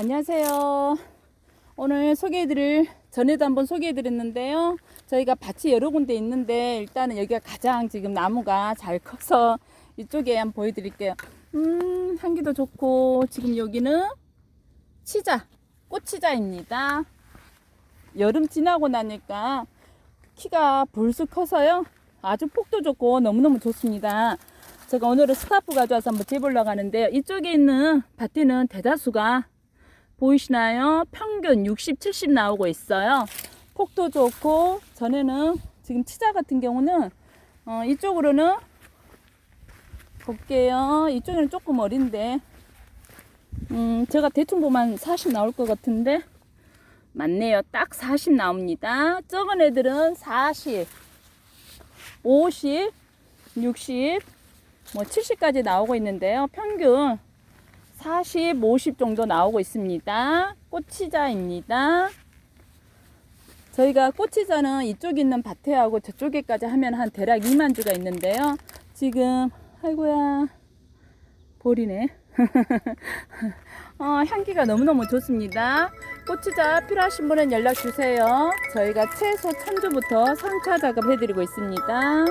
안녕하세요. 오늘 소개해드릴 전에도 한번 소개해드렸는데요. 저희가 밭이 여러 군데 있는데 일단은 여기가 가장 지금 나무가 잘 커서 이쪽에 한번 보여드릴게요. 음 향기도 좋고 지금 여기는 치자 꽃치자입니다. 여름 지나고 나니까 키가 불쑥 커서요. 아주 폭도 좋고 너무너무 좋습니다. 제가 오늘은 스카프 가져와서 한번 재보려고 하는데요. 이쪽에 있는 밭에는 대다수가 보이시나요? 평균 60, 70 나오고 있어요. 폭도 좋고 전에는 지금 치자 같은 경우는 어, 이쪽으로는 볼게요. 이쪽에는 조금 어린데 음, 제가 대충 보면 40 나올 것 같은데 맞네요. 딱 40 나옵니다. 적은 애들은 40, 50, 60, 뭐 70까지 나오고 있는데요. 평균 40, 50 정도 나오고 있습니다. 꽃치자입니다. 저희가 꽃치자는 이쪽 있는 밭에하고 저쪽에까지 하면 한 대략 2만 주가 있는데요. 지금 아이고야 볼이네. 어, 향기가 너무너무 좋습니다. 꽃치자 필요하신 분은 연락 주세요. 저희가 최소 1000주부터 상차 작업 해드리고 있습니다.